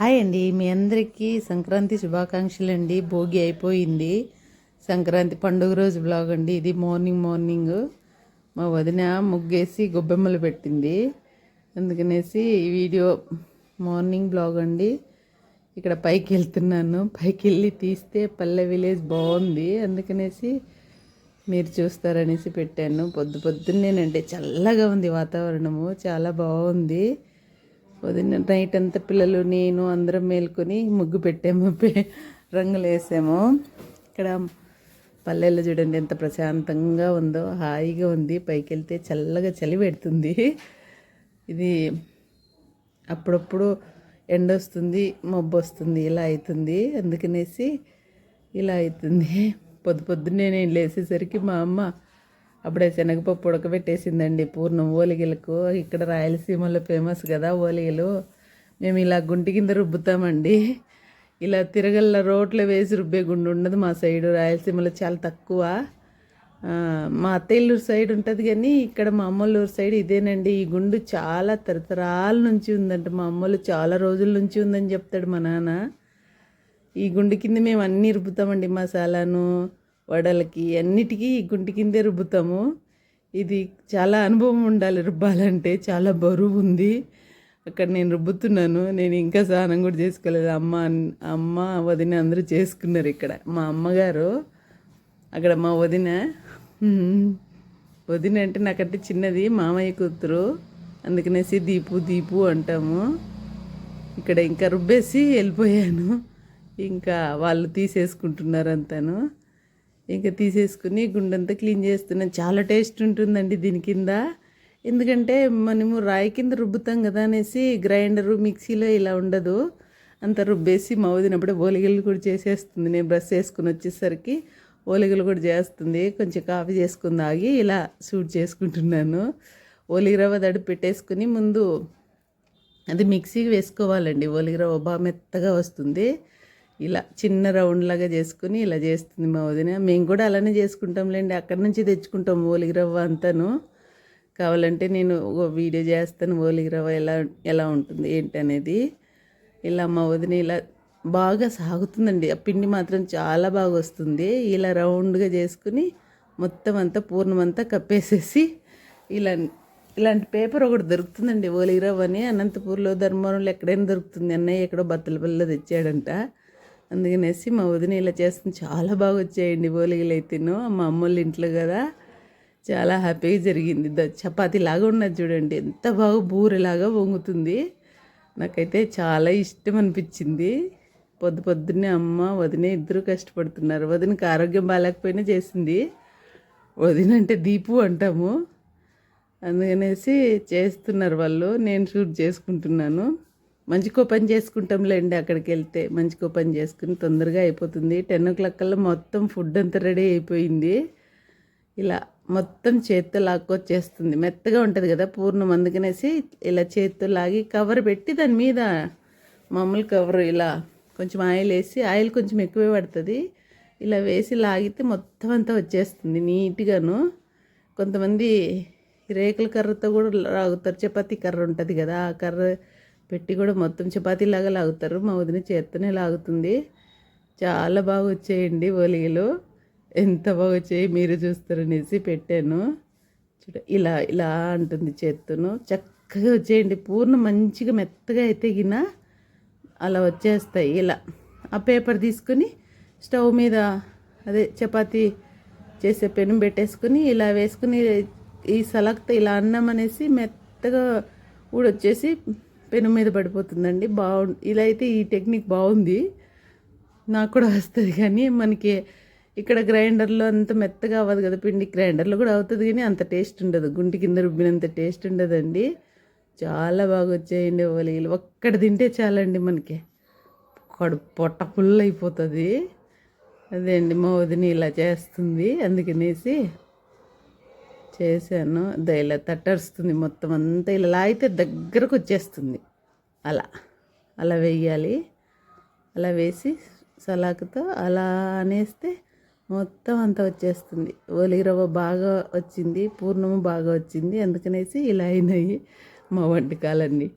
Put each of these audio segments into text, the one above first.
Hi అండి. మీ అందరికీ సంక్రాంతి శుభాకాంక్షలు అండి భోగి అయిపోయింది. సంక్రాంతి పండుగ రోజు బ్లాగ్ అండి. ఇది మార్నింగ్ మార్నింగ్ మా వదిన ముగ్గేసి గొబ్బెమ్మలు పెట్టింది. అందుకనేసి ఈ వీడియో మార్నింగ్ బ్లాగ్ అండి. ఇక్కడ పైకి వెళ్తున్నాను. పైకి వెళ్ళి తీస్తే పల్లె విలేజ్ బాగుంది. అందుకనేసి మీరు చూస్తారనేసి పెట్టాను. పొద్దు పొద్దున్నేనంటే చల్లగా ఉంది వాతావరణము. చాలా బాగుంది. ఉదయం నైట్ అంతా పిల్లలు నేను అందరం మేల్కొని ముగ్గు పెట్టాము రంగులు వేసాము. ఇక్కడ పల్లెల్లో చూడండి ఎంత ప్రశాంతంగా ఉందో హాయిగా ఉంది. పైకి వెళ్తే చల్లగా చలి పెడుతుంది. ఇది అప్పుడప్పుడు ఎండ వస్తుంది మబ్బు వస్తుంది ఇలా అవుతుంది. అందుకనేసి ఇలా అవుతుంది. పొద్దు పొద్దున్నే నేను లేచేసరికి మా అమ్మ అప్పుడే శనగపప్పు ఉడకబెట్టేసిందండి. పూర్ణం ఓలిగలకు. ఇక్కడ రాయలసీమలో ఫేమస్ కదా ఓలిగలు. మేము ఇలా గుంటి కింద రుబ్బుతామండి. ఇలా తిరగల్ల రోట్లో వేసి రుబ్బే గుండు ఉండదు మా సైడు. రాయలసీమలో చాలా తక్కువ. మా అత్తయ్యూరు సైడ్ ఉంటుంది కానీ ఇక్కడ మా అమ్మలూరు సైడ్ ఇదేనండి. ఈ గుండు చాలా తరతరాల నుంచి ఉందంట. మా అమ్మలు చాలా రోజుల నుంచి ఉందని చెప్తాడు మా నాన్న. ఈ గుండు కింద మేము అన్నీ రుబ్బుతామండి. మసాలాను వడలకి అన్నిటికీ గుంటి కిందే రుబ్బుతాము. ఇది చాలా అనుభవం ఉండాలి రుబ్బాలంటే. చాలా బరువు ఉంది. అక్కడ నేను రుబ్బుతున్నాను. నేను ఇంకా స్నానం కూడా చేసుకోలేదు. అమ్మ అమ్మ వదిన అందరూ చేసుకున్నారు ఇక్కడ. మా అమ్మగారు అక్కడ మా వదిన. వదిన అంటే నాకంటే చిన్నది మామయ్య కూతురు. అందుకనేసి దీపు దీపు అంటాము. ఇక్కడ ఇంకా రుబ్బేసి వెళ్ళిపోయాను. ఇంకా వాళ్ళు తీసేసుకుంటున్నారు అంతాను. ఇంకా తీసేసుకుని గుండంతా క్లీన్ చేస్తున్నాను. చాలా టేస్ట్ ఉంటుందండి దీని కింద. ఎందుకంటే మనము రాయి కింద రుబ్బుతాం కదా అనేసి గ్రైండరు మిక్సీలో ఇలా ఉండదు. అంత రుబ్బేసి మా వదినప్పుడే ఓలిగలు కూడా చేసేస్తుంది. నేను బ్రష్ చేసుకుని వచ్చేసరికి ఓలిగలు కూడా చేస్తుంది. కొంచెం కాఫీ చేసుకుని తాగి ఇలా సూట్ చేసుకుంటున్నాను. ఓలిగ రవ్వ దడి పెట్టేసుకుని ముందు అది మిక్సీకి వేసుకోవాలండి. ఒలిగిరవ్వ బాగా మెత్తగా వస్తుంది. ఇలా చిన్న రౌండ్ లాగా చేసుకుని ఇలా చేస్తుంది మా వదిన. మేము కూడా అలానే చేసుకుంటాంలేండి. అక్కడి నుంచి తెచ్చుకుంటాం ఓలిగిరవ్వ అంతాను. కావాలంటే నేను వీడియో చేస్తాను ఓలిగిరవ్వ ఎలా ఎలా ఉంటుంది ఏంటి అనేది ఇలా మా వదిన ఇలా బాగా సాగుతుందండి. ఆ పిండి మాత్రం చాలా బాగా వస్తుంది. ఇలా రౌండ్గా చేసుకుని మొత్తం అంతా పూర్ణమంతా కప్పేసేసి ఇలా ఇలాంటి పేపర్ ఒకటి దొరుకుతుందండి ఓలిగిరవ్వ అని అనంతపూర్లో ధర్మవరంలో ఎక్కడైనా దొరుకుతుంది. అన్నయ్య ఎక్కడో బత్తలపల్లిలో తెచ్చాడంట. అందుకనేసి మా వదిన ఇలా చేస్తుంది. చాలా బాగా వచ్చాయండి బోలిగలు అయితేను. మా అమ్మోళ్ళ ఇంట్లో కదా. చాలా హ్యాపీగా జరిగింది. ద చపాతీ లాగా ఉన్నది చూడండి. ఎంత బాగా బూరెలాగా వంగుతుంది. నాకైతే చాలా ఇష్టం అనిపించింది. పొద్దు పొద్దున్నే అమ్మ వదిన ఇద్దరు కష్టపడుతున్నారు. వదినకి ఆరోగ్యం బాగాలేకపోయినా చేసింది. వదిన అంటే దీపు అంటాము. అందుకనేసి చేస్తున్నారు వాళ్ళు. నేను షూట్ చేసుకుంటున్నాను. మంచికో పని చేసుకుంటాంలేండి అక్కడికి వెళ్తే మంచికో పని చేసుకుని తొందరగా అయిపోతుంది. టెన్ ఓ క్లాక్ కల్లా మొత్తం ఫుడ్ అంతా రెడీ అయిపోయింది. ఇలా మొత్తం చేత్తో లాక్కొచ్చేస్తుంది. మెత్తగా ఉంటుంది కదా పూర్ణం అందుకనేసి ఇలా చేత్తో లాగి కవర్ పెట్టి దాని మీద మామూలు కవర్ ఇలా కొంచెం ఆయిల్ వేసి ఆయిల్ కొంచెం ఎక్కువే పడుతుంది. ఇలా వేసి లాగితే మొత్తం అంతా వచ్చేస్తుంది నీట్గాను. కొంతమంది రేకుల కర్రతో కూడా లాగుతారు. చపాతీ కర్ర ఉంటుంది కదా ఆ కర్ర పెట్టి కూడా మొత్తం చపాతీలాగా లాగుతారు. మా వదిన చేత్తోనే లాగుతుంది. చాలా బాగా వచ్చాయండి ఒలిగలు ఎంత బాగా వచ్చాయి మీరు చూస్తారనేసి పెట్టాను. చూడ ఇలా ఇలా అంటుంది చేత్తును. చక్కగా వచ్చేయండి. పూర్ణ మంచిగా మెత్తగా అయితే గిన అలా వచ్చేస్తాయి. ఇలా ఆ పేపర్ తీసుకొని స్టవ్ మీద అదే చపాతీ చేసే పెను పెట్టేసుకుని ఇలా వేసుకుని ఈ సలక్తో ఇలా అన్నం అనేసి మెత్తగా ఊడొచ్చేసి పెను మీద పడిపోతుందండి. బాగు ఇలా అయితే ఈ టెక్నిక్ బాగుంది నాకు కూడా వస్తుంది కానీ మనకి ఇక్కడ గ్రైండర్లో అంత మెత్తగా అవ్వదు కదా పిండి గ్రైండర్లో కూడా అవుతుంది కానీ అంత టేస్ట్ ఉండదు. గుంటి కింద రుబ్బినంత టేస్ట్ ఉండదండి. చాలా బాగా వచ్చాయండి ఒలిగలు ఒక్కడ తింటే చాలండి మనకి. కడుపు పొట్ట ఫుల్ అయిపోతుంది అదే అండి మా వదిన ఇలా చేస్తుంది అందుకనేసి చేశాను. ద ఇలా తట్టరుస్తుంది మొత్తం అంతా. ఇలా అయితే దగ్గరకు వచ్చేస్తుంది. అలా. అలా వేయాలి అలా వేసి సలాకుతో అలా అనేస్తే మొత్తం అంతా వచ్చేస్తుంది. ఒలిగి రవ్వ బాగా వచ్చింది. పూర్ణము బాగా వచ్చింది. అందుకనేసి ఇలా అయినాయి మా వంటకాలన్నీ.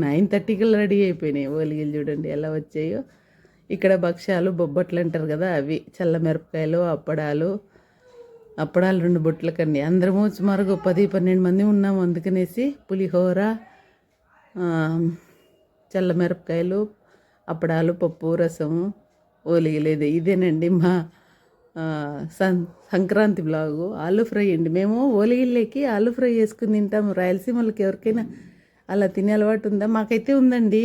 నైన్ థర్టీకి రెడీ అయిపోయినాయి ఒలిగిలు చూడండి ఎలా వచ్చాయో. ఇక్కడ భక్ష్యాలు బొబ్బట్లు అంటారు కదా అవి. చల్ల మిరపకాయలు అప్పడాలు అప్పడాలు రెండు బొట్లకండి. అందరము సుమారుగా పది పన్నెండు మంది ఉన్నాము. అందుకనేసి పులిహోర చల్లమిరపకాయలు చల్ల మిరపకాయలు అప్పడాలు పప్పు రసము ఓలిగలేదు ఇదేనండి మా సం సంక్రాంతి బ్లాగు. ఆలు ఫ్రై అండి. మేము ఓలిగిళ్ళకి ఆలు ఫ్రై వేసుకుని తింటాము. రాయలసీమలకి ఎవరికైనా అలా తినే అలవాటు ఉందా? మాకైతే ఉందండి.